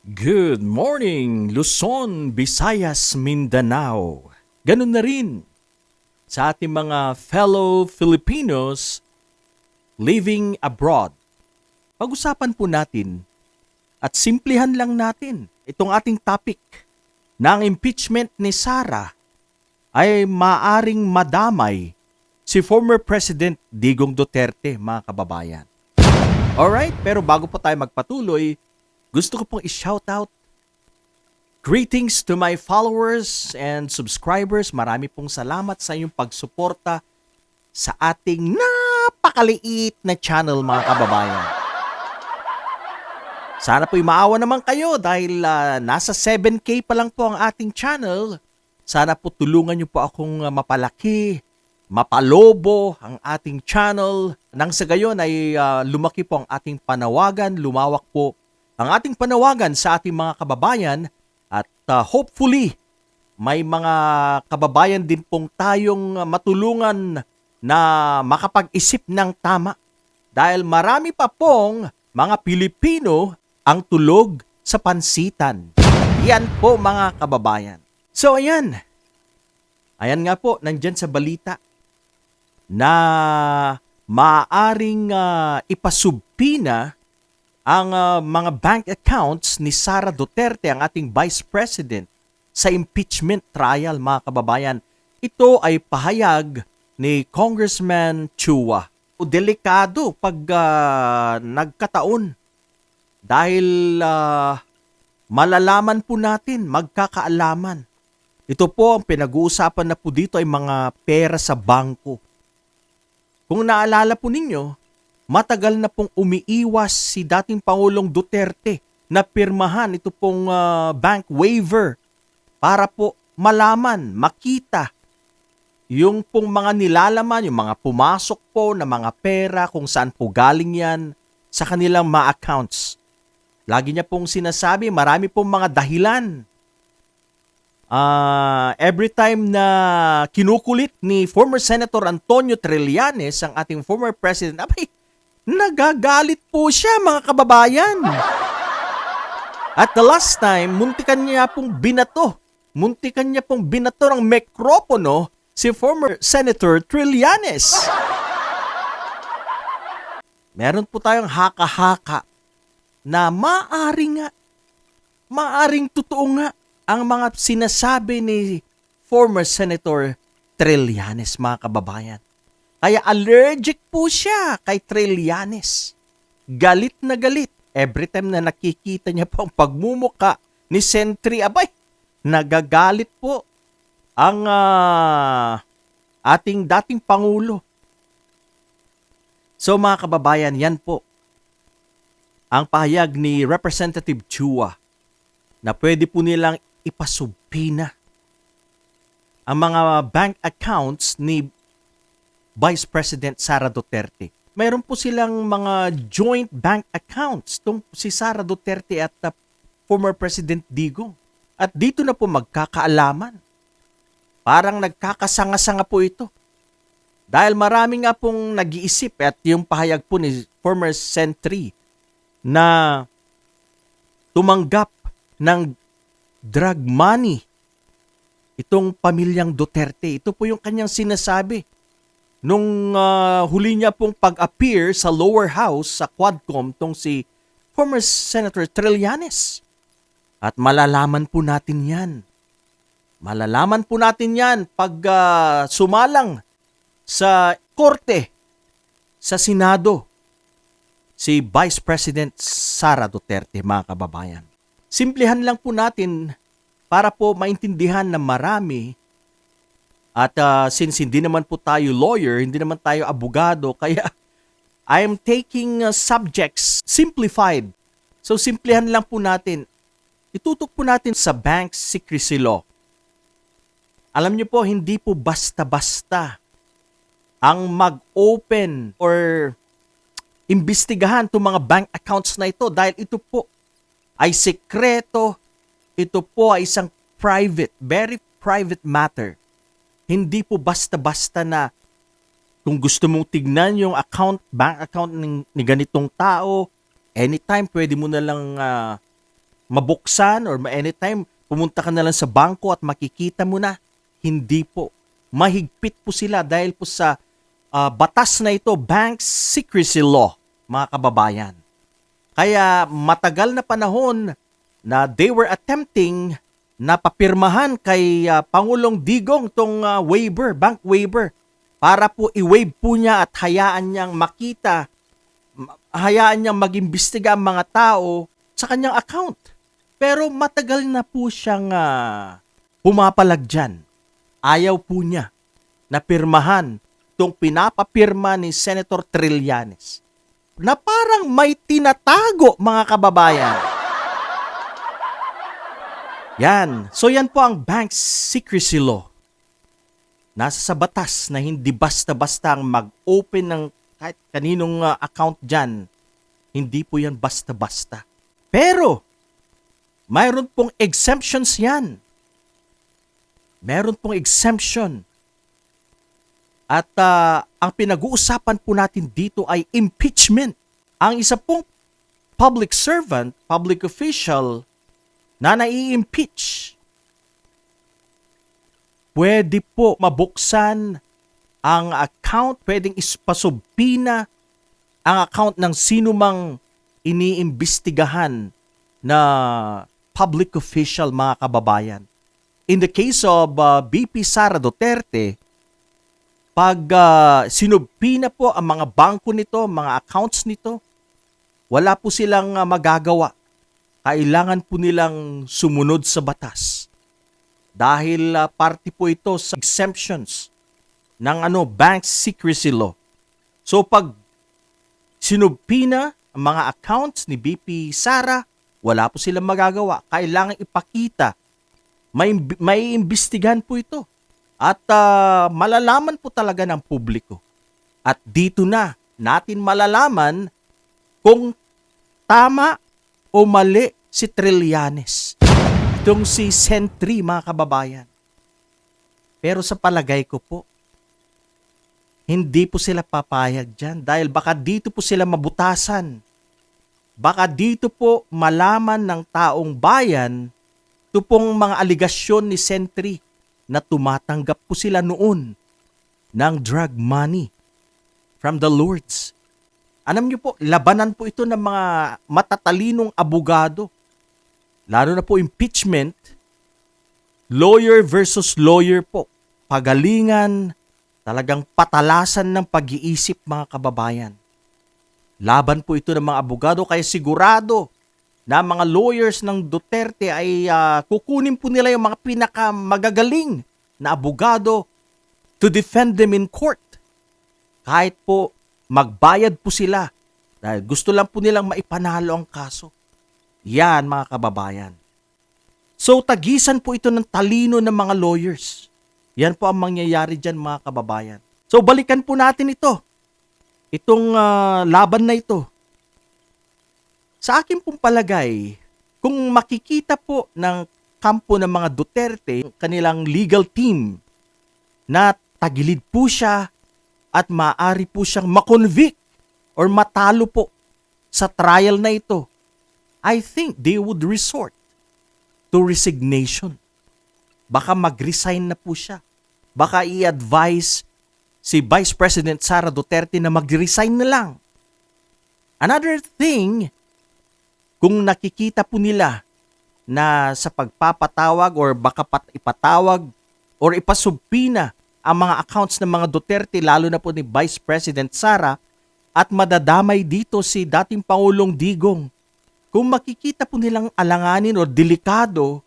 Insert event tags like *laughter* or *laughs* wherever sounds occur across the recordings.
Good morning, Luzon, Visayas, Mindanao. Ganun na rin sa ating mga fellow Filipinos living abroad. Pag-usapan po natin at simplihan lang natin itong ating topic na ang impeachment ni Sara ay maaring madamay si former President Digong Duterte, mga kababayan. Alright, pero bago po tayo magpatuloy, gusto ko pong i-shout out Greetings to my followers and subscribers. Marami pong salamat sa inyong pagsuporta sa ating napakaliit na channel mga kababayan. Sana po'y maawa naman kayo dahil ah, nasa 7K pa lang po ang ating channel. Sana po tulungan niyo po akong ah, mapalaki, mapalobo ang ating channel. Nang sa gayon ay ah, lumaki po ang ating panawagan, lumawak po ang ating panawagan sa ating mga kababayan at ah, hopefully may mga kababayan din pong tayong matulungan na makapag-isip ng tama dahil marami pa pong mga Pilipino ang tulog sa pansitan. Yan po mga kababayan. So ayan. Ayan nga po, nandyan sa balita na maaring ah, ipasubpina ang ah, mga bank accounts ni Sara Duterte, ang ating Vice President, sa impeachment trial, mga kababayan. Ito ay pahayag ni Congressman Chua. O delikado pag ah, nagkataon dahil ah, malalaman po natin, magkakaalaman. Ito po ang pinag-uusapan na po dito ay mga pera sa bangko. Kung naalala po ninyo, matagal na pong umiiwas si dating Pangulong Duterte na pirmahan ito pong ah, bank waiver para po malaman, makita yung pong mga nilalaman, yung mga pumasok po na mga pera, kung saan po galing yan sa kanilang mga accounts. Lagi niya pong sinasabi, marami pong mga dahilan. Ah, every time na kinukulit ni former Senator Antonio Trillanes ang ating former president, abay, nagagalit po siya mga kababayan. At the last time, muntikan niya pong binato. Muntikan niya pong binato ng mikropono si former Senator Trillanes. Meron po tayong haka-haka na maari nga, maaring totoo nga ang mga sinasabi ni former Senator Trillanes, mga kababayan. Kaya allergic po siya kay Trillanes. Galit na galit. Every time na nakikita niya po ang pagmumuka ni Sentry, abay, nagagalit po ang ah, ating dating Pangulo. So mga kababayan, yan po ang pahayag ni Representative Chua na pwede po nilang ipasubpina ang mga bank accounts ni Vice President Sara Duterte. Mayroon po silang mga joint bank accounts tong si Sara Duterte at uh, former President Digong. At dito na po magkakaalaman. Parang nagkakasanga-sanga po ito. Dahil marami nga pong nag-iisip at yung pahayag po ni former Sentry na tumanggap ng drug money itong pamilyang Duterte. Ito po yung kanyang sinasabi nung ah, huli niya pong pag-appear sa lower house sa Quadcom tong si former Senator Trillanes. At malalaman po natin yan. Malalaman po natin yan pag ah, sumalang sa korte, sa Senado, si Vice President Sara Duterte, mga kababayan. Simplihan lang po natin para po maintindihan na marami at ah, since hindi naman po tayo lawyer, hindi naman tayo abogado, *laughs* kaya I am taking uh, subjects simplified. So simplihan lang po natin. Itutok po natin sa bank secrecy law. Alam niyo po, hindi po basta-basta ang mag-open or imbestigahan itong mga bank accounts na ito dahil ito po ay sekreto, ito po ay isang private, very private matter. Hindi po basta-basta na kung gusto mong tignan yung account, bank account ng, ni ganitong tao, anytime pwede mo na lang ah, mabuksan or anytime pumunta ka na lang sa bangko at makikita mo na. Hindi po. Mahigpit po sila dahil po sa ah, batas na ito, Bank Secrecy Law, mga kababayan. Kaya matagal na panahon na they were attempting na papirmahan kay ah, Pangulong Digong tong ah, waiver, bank waiver, para po i-waive po niya at hayaan niyang makita, ma- hayaan niyang mag-imbestiga ang mga tao sa kanyang account. Pero matagal na po siyang ah, pumapalag dyan. Ayaw po niya na pirmahan tong pinapapirma ni Senator Trillanes na parang may tinatago mga kababayan. Yan. So yan po ang Bank Secrecy Law. Nasa sa batas na hindi basta-basta ang mag-open ng kahit kaninong uh, account dyan. Hindi po yan basta-basta. Pero, mayroon pong exemptions yan. Meron pong exemption. At ah, ang pinag-uusapan po natin dito ay impeachment. Ang isa pong public servant, public official na nai-impeach, pwede po mabuksan ang account, pwedeng ispasubpina ang account ng sino mang iniimbestigahan na public official mga kababayan. In the case of uh, BP Sara Duterte, pag uh, sinubpina po ang mga bangko nito, mga accounts nito, wala po silang uh, magagawa. Kailangan po nilang sumunod sa batas. Dahil uh, parte po ito sa exemptions ng ano bank secrecy law. So pag sinubpina ang mga accounts ni BP Sara, wala po silang magagawa. Kailangan ipakita. May, may imbestigahan po ito. At ah, malalaman po talaga ng publiko. At dito na natin malalaman kung tama o mali si Trillanes. Itong si Sentry, mga kababayan. Pero sa palagay ko po, hindi po sila papayag dyan dahil baka dito po sila mabutasan. Baka dito po malaman ng taong bayan ito pong mga aligasyon ni Sentry na tumatanggap po sila noon ng drug money from the Lords. Alam niyo po, labanan po ito ng mga matatalinong abogado. Lalo na po impeachment, lawyer versus lawyer po. Pagalingan, talagang patalasan ng pag-iisip mga kababayan. Laban po ito ng mga abogado kaya sigurado na mga lawyers ng Duterte ay ah, kukunin po nila yung mga pinakamagagaling na abogado to defend them in court. Kahit po magbayad po sila dahil gusto lang po nilang maipanalo ang kaso. Yan mga kababayan. So tagisan po ito ng talino ng mga lawyers. Yan po ang mangyayari dyan mga kababayan. So balikan po natin ito. Itong ah, laban na ito. Sa akin pong palagay, kung makikita po ng kampo ng mga Duterte, kanilang legal team, na tagilid po siya at maaari po siyang makonvict or matalo po sa trial na ito, I think they would resort to resignation. Baka mag-resign na po siya. Baka i-advise si Vice President Sara Duterte na mag-resign na lang. Another thing, kung nakikita po nila na sa pagpapatawag or baka pat ipatawag or ipasubpina ang mga accounts ng mga Duterte lalo na po ni Vice President Sara at madadamay dito si dating Pangulong Digong. Kung makikita po nilang alanganin o delikado,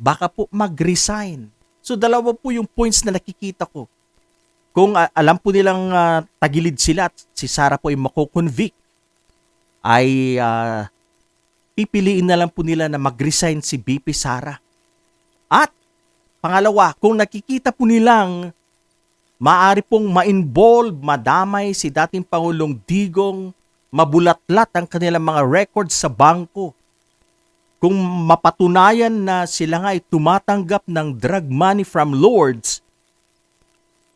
baka po mag-resign. So dalawa po yung points na nakikita ko. Kung ah, alam po nilang ah, tagilid sila at si Sara po ay mako-convict, ay ah, pipiliin na lang po nila na mag-resign si BP Sara. At pangalawa, kung nakikita po nilang maaari pong ma-involve, madamay si dating Pangulong Digong, mabulatlat ang kanilang mga records sa bangko. Kung mapatunayan na sila nga ay tumatanggap ng drug money from lords,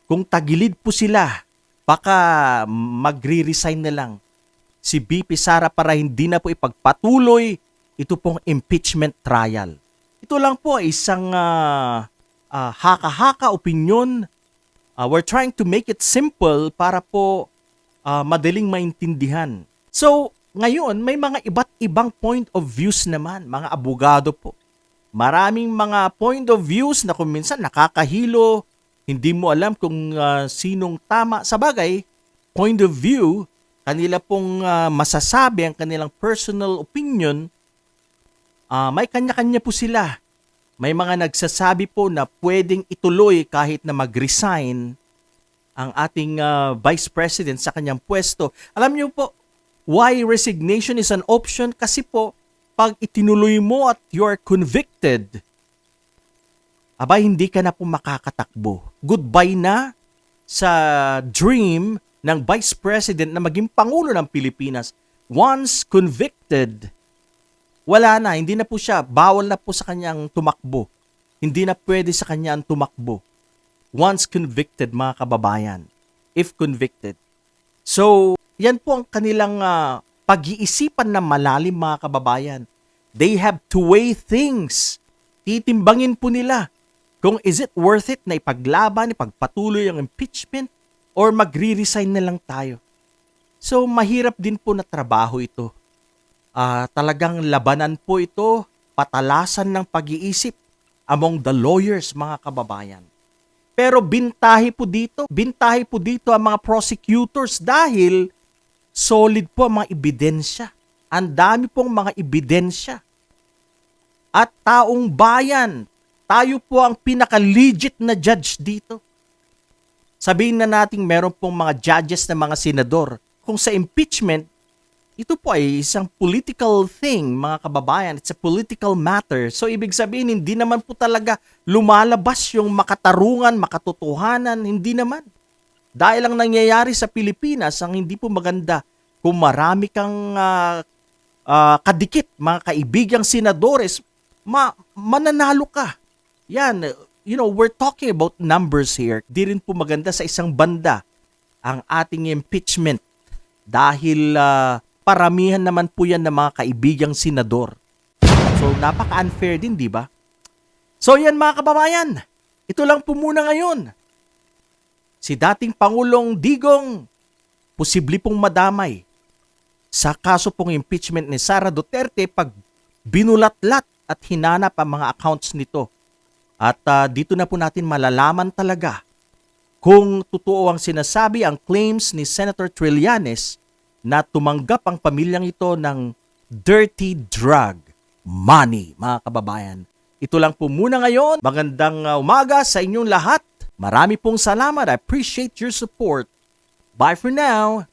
kung tagilid po sila, baka magre-resign na lang si BP Sara para hindi na po ipagpatuloy ito pong impeachment trial. Ito lang po isang ah, ah, haka-haka opinion. Ah, we're trying to make it simple para po ah, madaling maintindihan. So, ngayon, may mga iba't ibang point of views naman, mga abogado po. Maraming mga point of views na kung minsan nakakahilo, hindi mo alam kung ah, sinong tama. Sa bagay, point of view, kanila pong ah, masasabi ang kanilang personal opinion, ah, may kanya-kanya po sila. May mga nagsasabi po na pwedeng ituloy kahit na mag-resign ang ating ah, Vice President sa kanyang pwesto. Alam niyo po, why resignation is an option? Kasi po, pag itinuloy mo at you're convicted, abay hindi ka na po makakatakbo. Goodbye na sa dream ng Vice President na maging Pangulo ng Pilipinas. Once convicted, wala na, hindi na po siya, bawal na po sa kanyang tumakbo. Hindi na pwede sa kanya ang tumakbo. Once convicted, mga kababayan. If convicted. So, yan po ang kanilang ah, pag-iisipan na malalim, mga kababayan. They have to weigh things. Titimbangin po nila kung is it worth it na ipaglaban, ipagpatuloy ang impeachment, or magre-resign na lang tayo. So, mahirap din po na trabaho ito. Ah, talagang labanan po ito, patalasan ng pag-iisip among the lawyers, mga kababayan. Pero bintahi po dito, bintahi po dito ang mga prosecutors dahil solid po ang mga ebidensya. Ang dami pong mga ebidensya. At taong bayan, tayo po ang pinaka-legit na judge dito. Sabihin na nating meron pong mga judges na mga senador. Kung sa impeachment, ito po ay isang political thing, mga kababayan. It's a political matter. So, ibig sabihin, hindi naman po talaga lumalabas yung makatarungan, makatotohanan. Hindi naman. Dahil ang nangyayari sa Pilipinas, ang hindi po maganda, kung marami kang ah, ah, kadikit, mga kaibigang senadores, ma mananalo ka. Yan, you know, we're talking about numbers here. Di rin po maganda sa isang banda ang ating impeachment dahil ah, paramihan naman po yan ng mga kaibigang senador. So, napaka-unfair din, di ba? So, yan mga kababayan. Ito lang po muna ngayon. Si dating Pangulong Digong, posible pong madamay sa kaso pong impeachment ni Sara Duterte pag binulatlat at hinanap ang mga accounts nito. At ah, dito na po natin malalaman talaga kung totoo ang sinasabi ang claims ni Senator Trillanes na tumanggap ang pamilyang ito ng dirty drug money, mga kababayan. Ito lang po muna ngayon. Magandang ah, umaga sa inyong lahat. Marami pong salamat. I appreciate your support. Bye for now.